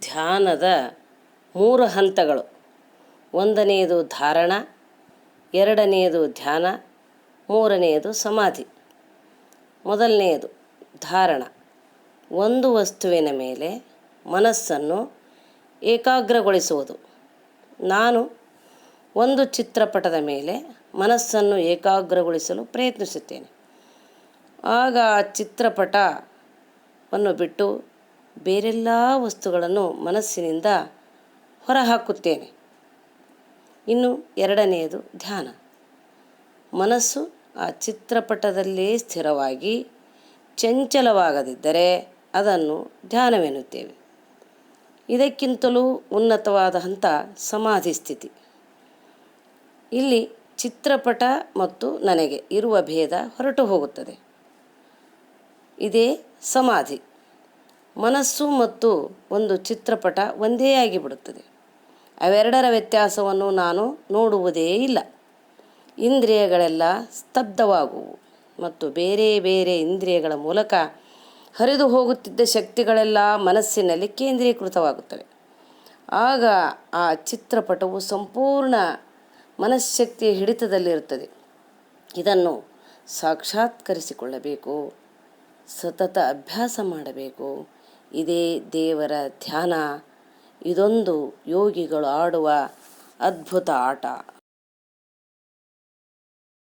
ಧ್ಯಾನದ ಮೂರು ಹಂತಗಳು. ಒಂದನೆಯದು ಧಾರಣ, ಎರಡನೆಯದು ಧ್ಯಾನ, ಮೂರನೆಯದು ಸಮಾಧಿ. ಮೊದಲನೆಯದು ಧಾರಣ. ಒಂದು ವಸ್ತುವಿನ ಮೇಲೆ ಮನಸ್ಸನ್ನು ಏಕಾಗ್ರಗೊಳಿಸುವುದು. ನಾನು ಒಂದು ಚಿತ್ರಪಟದ ಮೇಲೆ ಮನಸ್ಸನ್ನು ಏಕಾಗ್ರಗೊಳಿಸಲು ಪ್ರಯತ್ನಿಸುತ್ತೇನೆ. ಆಗ ಆ ಚಿತ್ರಪಟವನ್ನು ಬಿಟ್ಟು ಬೇರೆಲ್ಲ ವಸ್ತುಗಳನ್ನು ಮನಸ್ಸಿನಿಂದ ಹೊರಹಾಕುತ್ತೇನೆ. ಇನ್ನು ಎರಡನೆಯದು ಧ್ಯಾನ. ಮನಸ್ಸು ಆ ಚಿತ್ರಪಟದಲ್ಲೇ ಸ್ಥಿರವಾಗಿ ಚಂಚಲವಾಗದಿದ್ದರೆ ಅದನ್ನು ಧ್ಯಾನವೆನ್ನುತ್ತೇವೆ. ಇದಕ್ಕಿಂತಲೂ ಉನ್ನತವಾದ ಹಂತ ಸಮಾಧಿ ಸ್ಥಿತಿ. ಇಲ್ಲಿ ಚಿತ್ರಪಟ ಮತ್ತು ನನಗೆ ಇರುವ ಭೇದ ಹೊರಟು ಹೋಗುತ್ತದೆ. ಇದೇ ಸಮಾಧಿ. ಮನಸ್ಸು ಮತ್ತು ಒಂದು ಚಿತ್ರಪಟ ಒಂದೇ ಆಗಿಬಿಡುತ್ತದೆ. ಅವೆರಡರ ವ್ಯತ್ಯಾಸವನ್ನು ನಾನು ನೋಡುವುದೇ ಇಲ್ಲ. ಇಂದ್ರಿಯಗಳೆಲ್ಲ ಸ್ತಬ್ಧವಾಗುವು ಮತ್ತು ಬೇರೆ ಬೇರೆ ಇಂದ್ರಿಯಗಳ ಮೂಲಕ ಹರಿದು ಹೋಗುತ್ತಿದ್ದ ಶಕ್ತಿಗಳೆಲ್ಲ ಮನಸ್ಸಿನಲ್ಲಿ ಕೇಂದ್ರೀಕೃತವಾಗುತ್ತವೆ. ಆಗ ಆ ಚಿತ್ರಪಟವು ಸಂಪೂರ್ಣ ಮನಃಶಕ್ತಿಯ ಹಿಡಿತದಲ್ಲಿರುತ್ತದೆ. ಇದನ್ನು ಸಾಕ್ಷಾತ್ಕರಿಸಿಕೊಳ್ಳಬೇಕು, ಸತತ ಅಭ್ಯಾಸ ಮಾಡಬೇಕು ಇದೇ ದೇವರ ಧ್ಯಾನ. ಇದೊಂದು ಯೋಗಿಗಳು ಆಡುವ ಅದ್ಭುತ ಆಟ.